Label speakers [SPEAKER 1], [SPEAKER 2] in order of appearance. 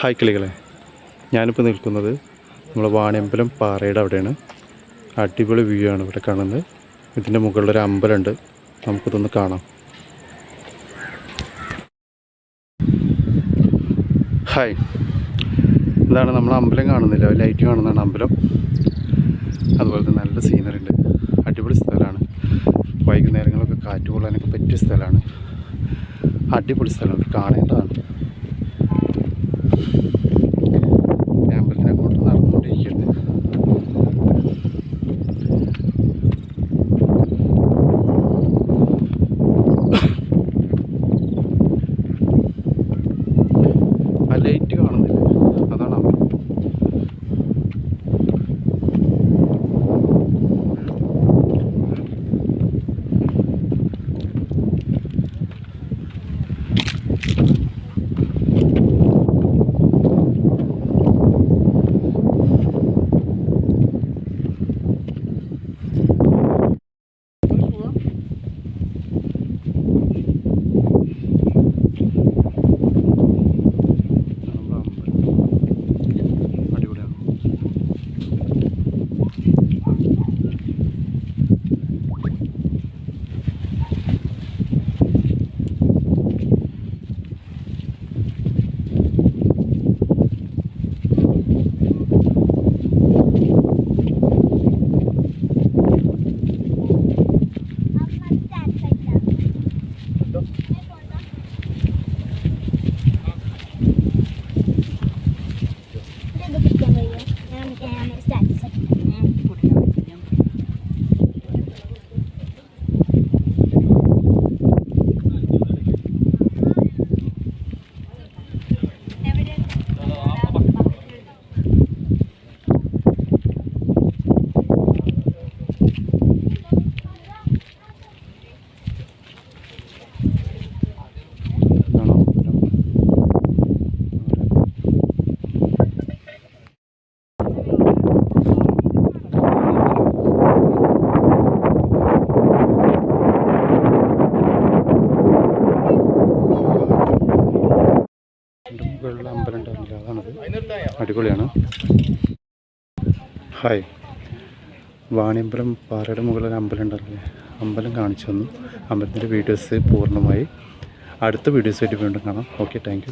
[SPEAKER 1] Hi കിളികളെ ഞാനിപ്പോൾ നിൽക്കുന്നത് നമ്മൾ വാണിയമ്പലം പാറയുടെ അവിടെയാണ്. അടിപൊളി വ്യൂ ആണ് ഇവിടെ കാണുന്നത്. ഇതിന്റെ മുകളിലൊരു അമ്പലമുണ്ട്. നമുക്കിതൊന്ന് കാണാം. ഹായ് ഇതാണ് നമ്മൾ അമ്പലം കാണുന്നില്ല. ലൈറ്റ് കാണുന്നതാണ് അമ്പലം. അതുപോലെ തന്നെ നല്ല സീനറി ഉണ്ട്. അടിപൊളി സ്ഥലമാണ്. വൈകുന്നേരങ്ങളൊക്കെ കാറ്റ് കൊള്ളാനൊക്കെ പറ്റിയ സ്ഥലമാണ്. അടിപൊളി സ്ഥലമാണ് കാണേണ്ടതാണ്. Thank you. And I'm looking it's dead. Like, അടിപൊളിയാണ്. ഹായ് വാണിയമ്പലം പാറയുടെ മുകളിൽ അമ്പലം ഉണ്ടല്ലേ? അമ്പലം കാണിച്ചു തന്നു. അമ്പലത്തിന്റെ വീഡിയോസ് പൂർണമായി. അടുത്ത വീഡിയോസായിട്ട് വീണ്ടും കാണാം. Okay thank